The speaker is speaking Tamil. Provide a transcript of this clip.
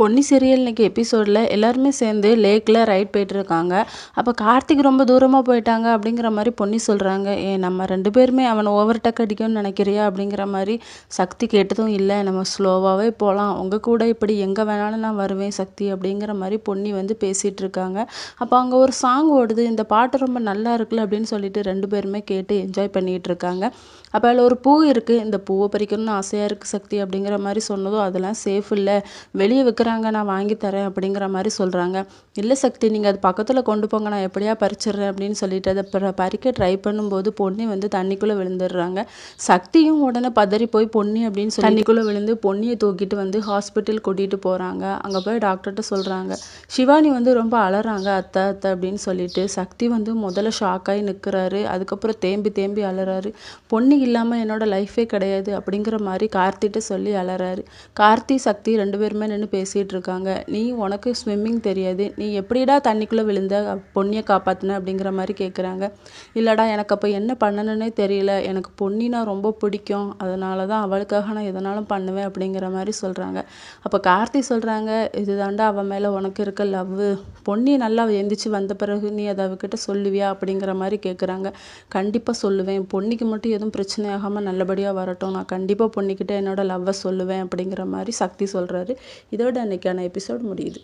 பொன்னி சீரியல் இன்னைக்கு எபிசோடில் எல்லாருமே சேர்ந்து லேக்கில் ரைட் போயிட்டுருக்காங்க. அப்போ கார்த்திக் ரொம்ப தூரமாக போயிட்டாங்க அப்படிங்கிற மாதிரி பொன்னி சொல்கிறாங்க ஏ நம்ம ரெண்டு பேருமே அவனை ஓவர் டக் அடிக்கும்னு நினைக்கிறியா? அப்படிங்கிற மாதிரி சக்தி கேட்டதும் இல்லை. நம்ம ஸ்லோவாகவே போகலாம் உங்கள் கூட இப்படி எங்கே வேணாலும் நான் வருவேன் சக்தி அப்படிங்கிற மாதிரி பொன்னி வந்து பேசிகிட்டு இருக்காங்க அப்போ அங்கே ஒரு சாங் ஓடுது. இந்த பாட்டு ரொம்ப நல்லா இருக்குல்ல அப்படின்னு சொல்லிட்டு ரெண்டு பேருமே கேட்டு என்ஜாய் பண்ணிகிட்டு இருக்காங்க அப்போ அதில் ஒரு பூ இருக்குது இந்த பூவை பறிக்கணும்னு ஆசையாக இருக்குது சக்தி அப்படிங்கிற மாதிரி சொன்னதும் அதெல்லாம் சேஃப் இல்லை. வெளியே விற்கிறாங்க நான் வாங்கி தரேன் அப்படிங்கிற மாதிரி சொல்கிறாங்க இல்லை சக்தி நீங்கள் அது பக்கத்தில் கொண்டு போங்க நான் எப்படியா பறிச்சிடுறேன் அப்படின்னு சொல்லிட்டு அதை ப- பறிக்க ட்ரை பண்ணும்போது பொன்னி வந்து தண்ணிக்குள்ளே விழுந்துடுறாங்க. சக்தியும் உடனே பதறி போய் பொன்னி அப்படின்னு சொல்லி தண்ணிக்குள்ளே விழுந்து பொன்னியை தூக்கிட்டு வந்து ஹாஸ்பிட்டல் கூட்டிகிட்டு போகிறாங்க அங்கே போய் டாக்டர்கிட்ட சொல்கிறாங்க சிவானி வந்து ரொம்ப அலறாங்க அத்தை அத்தை அப்படின்னு சொல்லிட்டு. சக்தி வந்து முதல்ல ஷாக்காகி நிற்கிறாரு அதுக்கப்புறம் தேம்பி தேம்பி அலறாரு. பொண்ணு இல்லாமல் என்னோட லைஃபே கிடையாது அப்படிங்கிற மாதிரி கார்த்திகிட்ட சொல்லி அலறாரு. கார்த்தி சக்தி ரெண்டு பேருமே நின்று பேசிகிட்டு இருக்காங்க நீ உனக்கு ஸ்விம்மிங் தெரியாது. நீ எப்படிடா தண்ணிக்குள்ளே விழுந்த? பொன்னியை காப்பாற்றின அப்படிங்கிற மாதிரி கேட்குறாங்க. இல்லைடா எனக்கு அப்போ என்ன பண்ணணுன்னே தெரியல. எனக்கு பொன்னினா ரொம்ப பிடிக்கும். அதனால தான் அவளுக்காக நான் எதனாலும் பண்ணுவேன் அப்படிங்கிற மாதிரி சொல்கிறாங்க அப்போ கார்த்தி சொல்கிறாங்க இதுதாண்டா அவன் மேலே உனக்கு இருக்க லவ்வு. பொன்னி நல்லா எந்திரிச்சு வந்த பிறகு நீ அதை அவகிட்ட சொல்லுவியா? அப்படிங்கிற மாதிரி கேட்குறாங்க. கண்டிப்பாக சொல்லுவேன். பொன்னிக்கு மட்டும் எதுவும் பிரச்சனை ஆகாமல் நல்லபடியாக வரட்டும். நான் கண்டிப்பாக பொன்னிக்கிட்ட என்னோட லவ்வை சொல்லுவேன் அப்படிங்கிற மாதிரி சக்தி சொல்கிறாரு இதோட அன்னைக்கான எபிசோட் முடியுது.